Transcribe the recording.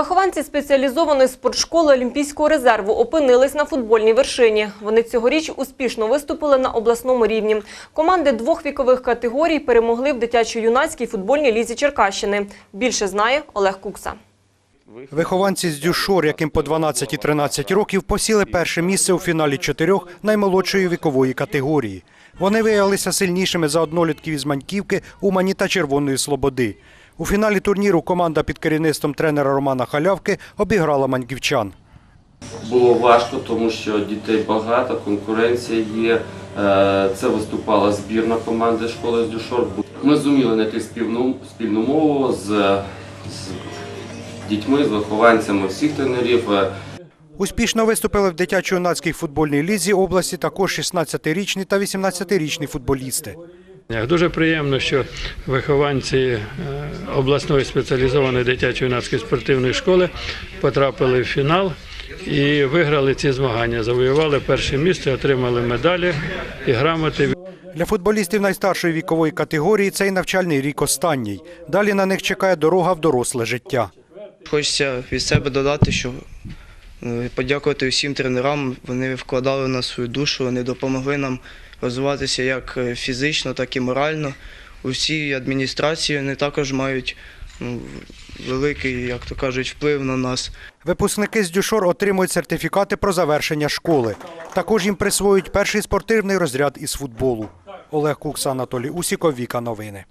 Вихованці спеціалізованої спортшколи Олімпійського резерву опинились на футбольній вершині. Вони цьогоріч успішно виступили на обласному рівні. Команди двох вікових категорій перемогли в дитячо-юнацькій футбольній лізі Черкащини. Більше знає Олег Кукса. Вихованці з Дюшор, яким по 12 і 13 років, посіли перше місце у фіналі чотирьох наймолодшої вікової категорії. Вони виявилися сильнішими за однолітків із Маньківки, Умані та Червоної Слободи. У фіналі турніру команда під керівництвом тренера Романа Халявки обіграла маньківчан. Було важко, тому що дітей багато, конкуренція є. Е, Це виступала збірна команди школи з Дюшор. Ми зуміли знайти спільну, спільну мову з, з дітьми, з вихованцями всіх тренерів. Е, Успішно виступили в дитячо-юнацькій футбольній лізі області також 16-річні та 18-річні футболісти. Дуже приємно, що вихованці е, обласної спеціалізованої дитячо-юнацької спортивної школи потрапили в фінал і виграли ці змагання. Завоювали перше місце, отримали медалі і грамоти. Для футболістів найстаршої вікової категорії цей навчальний рік останній. Далі на них чекає дорога в доросле життя. Хочеться від себе додати, що подякувати всім тренерам. Вони вкладали в нас свою душу, вони допомогли нам розвиватися як е, фізично, так і морально. Усі адміністрації вони також мають ну, великий, як то кажуть, вплив на нас. Випускники з Дюшор отримують сертифікати про завершення школи. Також їм присвоюють перший спортивний розряд із футболу. Олег Кукса, Анатолій Усіков, Віка Новини.